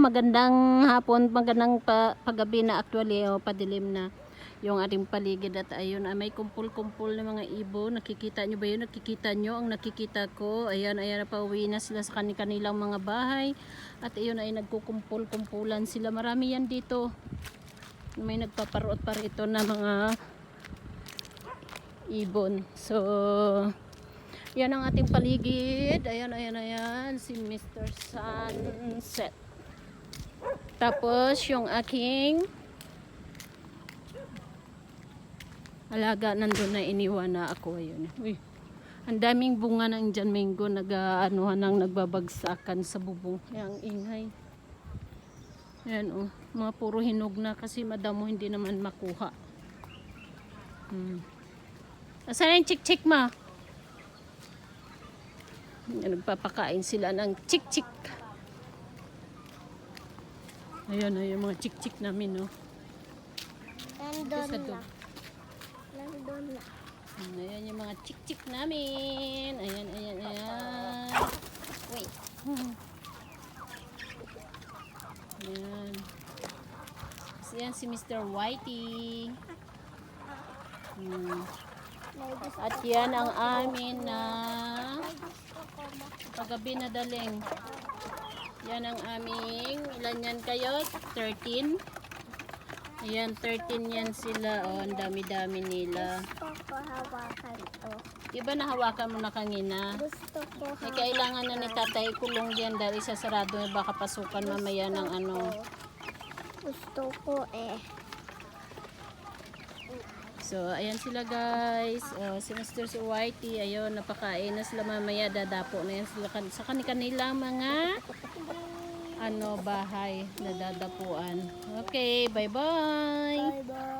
magandang hapon, magandang pa, paggabi na actually, o padilim na yung ating paligid at ayun, ah, may kumpul-kumpul na mga ibon. Nakikita nyo ba yun? Nakikita nyo ang nakikita ko. Ayan, ayan, pauwi na sila sa kani- kanilang mga bahay. At ayun ay nagkukumpul-kumpulan sila. Marami yan dito. May nagpaparoot pa rito na mga ibon. So, yan ang ating paligid. Ayan, ayan, ayan. Si Mr. Sunset. Tapos, yung aking alaga nandun na iniwan na ako. Ayun. Uy. Ang daming bunga ng Jan Mingo nag-anuhan nang nagbabagsakan sa bubong. Yang ingay. Ayan oh. Mga puro hinog na kasi madamo hindi naman makuha. Hmm. Asan yung chik-chik ma? Nagpapakain sila ng chik-chik. Ayan, ayan mga chik-chik namin, no? Nandun Isa na. Nandun na. Ayan yung mga chik-chik namin. Ayan, ayan, ayan. Wait. Ayan. Kasi yan si Mr. Whitey. Hmm. At yan ang amin na paggabi na daling. Yan ang aming, ilan yan kayo? 13? Ayan, 13 yan sila. Oh, ang dami-dami nila. Gusto ko hawakan to. Di ba nahawakan mo na kanina? Gusto ko May hawakan. kailangan na ni tatay kulong yan dahil sasarado na baka pasukan mamaya ng ano. Gusto ko eh. So, ayan sila guys. Oh, si Mr. Whitey, ayun, napakain na sila mamaya. Dadapo na yan sila kan- sa kanila mga ano, bahay na dadapuan. Okay, bye-bye. Bye bye.